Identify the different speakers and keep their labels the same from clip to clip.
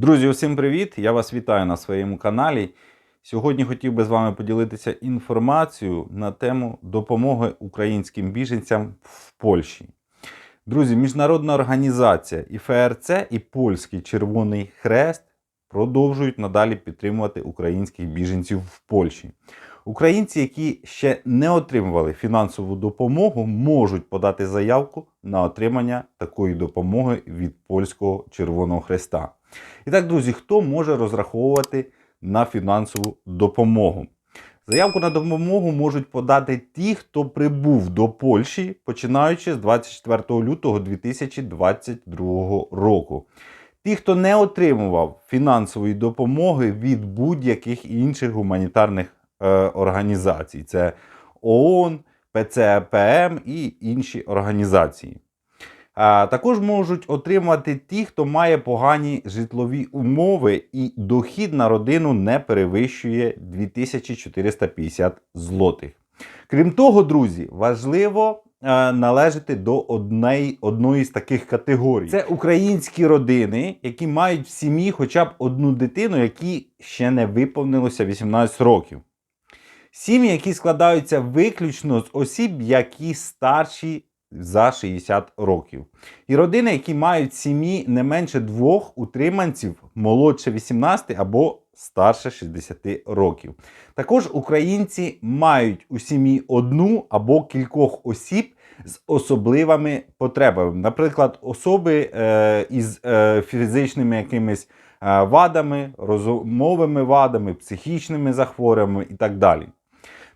Speaker 1: Друзі, усім привіт! Я вас вітаю на своєму каналі. Сьогодні хотів би з вами поділитися інформацією на тему допомоги українським біженцям в Польщі. Друзі, міжнародна організація і ФРЦ, і Польський Червоний Хрест продовжують надалі підтримувати українських біженців в Польщі. Українці, які ще не отримували фінансову допомогу, можуть подати заявку на отримання такої допомоги від Польського Червоного Хреста. І так, друзі, хто може розраховувати на фінансову допомогу? Заявку на допомогу можуть подати ті, хто прибув до Польщі, починаючи з 24 лютого 2022 року. Ті, хто не отримував фінансової допомоги від будь-яких інших гуманітарних організацій, це ООН, ПЦПМ і інші організації. Також можуть отримати ті, хто має погані житлові умови і дохід на родину не перевищує 2450 злотих. Крім того, друзі, важливо е, належати до одної, одної з таких категорій. Це українські родини, які мають в сім'ї хоча б одну дитину, якій ще не виповнилося 18 років. Сім'ї, які складаються виключно з осіб, які старші за 60 років. І родини, які мають сім'ї не менше двох утриманців молодше 18 або старше 60 років. Також українці мають у сім'ї одну або кількох осіб з особливими потребами, наприклад, особи е, із е, фізичними якимись е, вадами, розумовими вадами, психічними захворюваннями і так далі.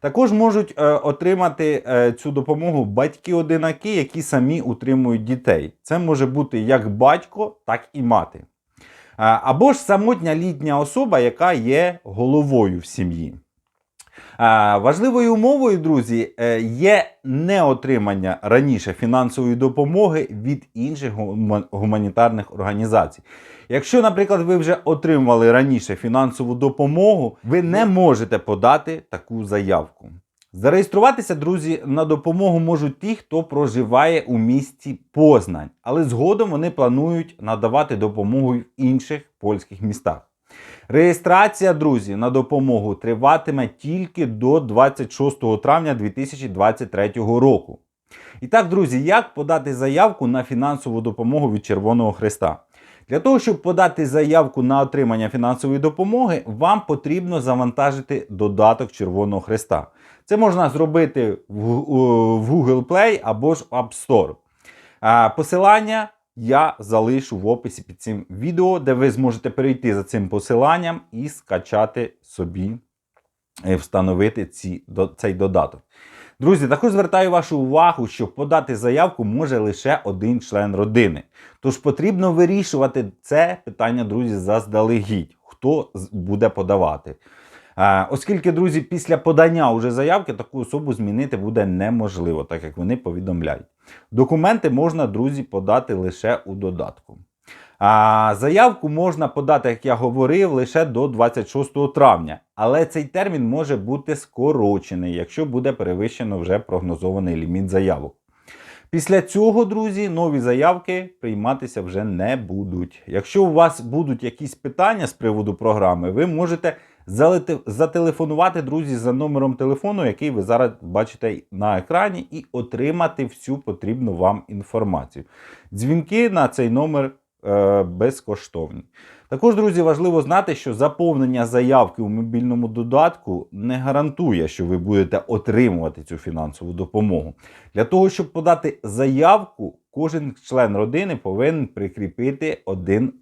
Speaker 1: Також можуть е, отримати е, цю допомогу батьки-одинаки, які самі утримують дітей. Це може бути як батько, так і мати. Е, або ж самотня літня особа, яка є головою в сім'ї. Важливою умовою, друзі, є неотримання раніше фінансової допомоги від інших гуманітарних організацій. Якщо, наприклад, ви вже отримували раніше фінансову допомогу, ви не можете подати таку заявку. Зареєструватися, друзі, на допомогу можуть ті, хто проживає у місті Познань, але згодом вони планують надавати допомогу в інших польських містах. Реєстрація, друзі, на допомогу триватиме тільки до 26 травня 2023 року. І так, друзі, як подати заявку на фінансову допомогу від Червоного Хреста? Для того, щоб подати заявку на отримання фінансової допомоги, вам потрібно завантажити додаток Червоного Хреста. Це можна зробити в Google Play або ж в App Store. Посилання я залишу в описі під цим відео, де ви зможете перейти за цим посиланням і скачати собі, е, встановити ці, цей додаток. Друзі, також звертаю вашу увагу, що подати заявку може лише один член родини. Тож потрібно вирішувати це питання, друзі, заздалегідь, хто буде подавати. Оскільки, друзі, після подання уже заявки таку особу змінити буде неможливо, так як вони повідомляють. Документи можна, друзі, подати лише у додатку. А заявку можна подати, як я говорив, лише до 26 травня, але цей термін може бути скорочений, якщо буде перевищено вже прогнозований ліміт заявок. Після цього, друзі, нові заявки прийматися вже не будуть. Якщо у вас будуть якісь питання з приводу програми, ви можете зателефонувати, друзі, за номером телефону, який ви зараз бачите на екрані, і отримати всю потрібну вам інформацію. Дзвінки на цей номер безкоштовні. Також, друзі, важливо знати, що заповнення заявки у мобільному додатку не гарантує, що ви будете отримувати цю фінансову допомогу. Для того, щоб подати заявку, кожен член родини повинен прикріпити один е,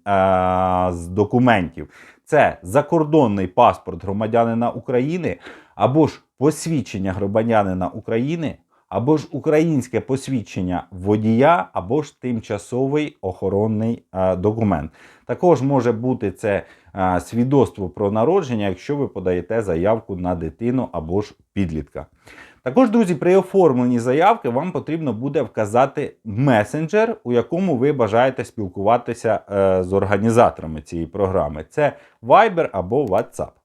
Speaker 1: з документів. Це закордонний паспорт громадянина України, або ж посвідчення громадянина України, або ж українське посвідчення водія, або ж тимчасовий охоронний е, документ. Також може бути це е, свідоцтво про народження, якщо ви подаєте заявку на дитину або ж підлітка. Також, друзі, при оформленні заявки вам потрібно буде вказати месенджер, у якому ви бажаєте спілкуватися е, з організаторами цієї програми. Це Viber або WhatsApp.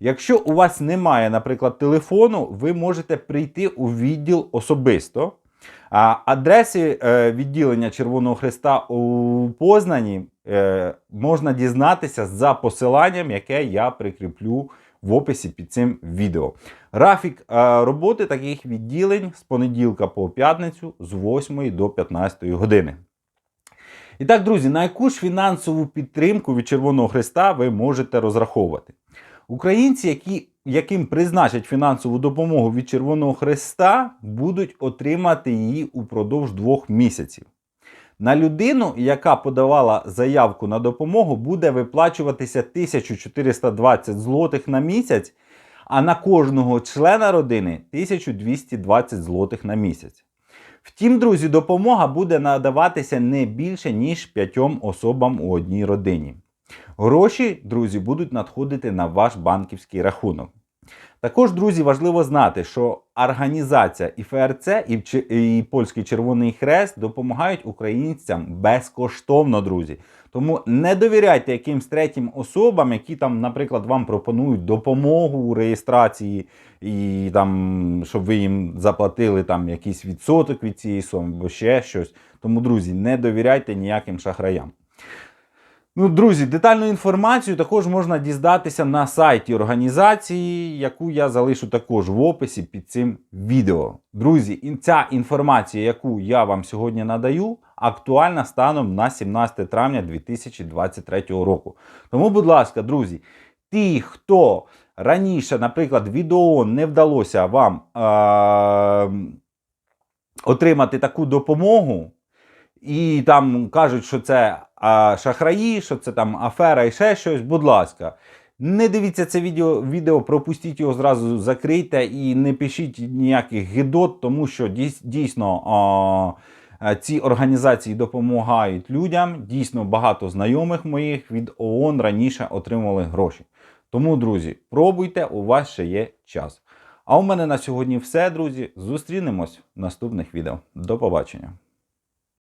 Speaker 1: Якщо у вас немає, наприклад, телефону, ви можете прийти у відділ особисто А адреси е, відділення Червоного Христа у Познані е, можна дізнатися за посиланням, яке я прикріплю в описі під цим відео. Графік е, роботи таких відділень з понеділка по п'ятницю з 8 до 15 години. І так, друзі, на яку ж фінансову підтримку від Червоного Христа ви можете розраховувати? Українці, які, яким призначать фінансову допомогу від Червоного Христа, будуть отримати її упродовж двох місяців. На людину, яка подавала заявку на допомогу, буде виплачуватися 1420 злотих на місяць, а на кожного члена родини 1220 злотих на місяць. Втім, друзі, допомога буде надаватися не більше, ніж п'ятьом особам у одній родині. Гроші, друзі, будуть надходити на ваш банківський рахунок. Також, друзі, важливо знати, що організація і ФРЦ, і, і Польський Червоний Хрест допомагають українцям безкоштовно, друзі. Тому не довіряйте якимсь третім особам, які там, наприклад, вам пропонують допомогу у реєстрації, і там, щоб ви їм заплатили там якийсь відсоток від цієї суми, або ще щось. Тому, друзі, не довіряйте ніяким шахраям. Ну, друзі, детальну інформацію також можна дізнатися на сайті організації, яку я залишу також в описі під цим відео. Друзі, ця інформація, яку я вам сьогодні надаю, актуальна станом на 17 травня 2023 року. Тому, будь ласка, друзі, ті, хто раніше, наприклад, від ООН не вдалося вам е- отримати таку допомогу, і там кажуть, що це а, шахраї, що це там афера і ще щось, будь ласка. Не дивіться це відео, відео, пропустіть його зразу, закрийте і не пишіть ніяких гидот, тому що дійсно а, ці організації допомагають людям. Дійсно, багато знайомих моїх від ООН раніше отримували гроші. Тому, друзі, пробуйте, у вас ще є час. А у мене на сьогодні все, друзі. Зустрінемось в наступних відео. До побачення.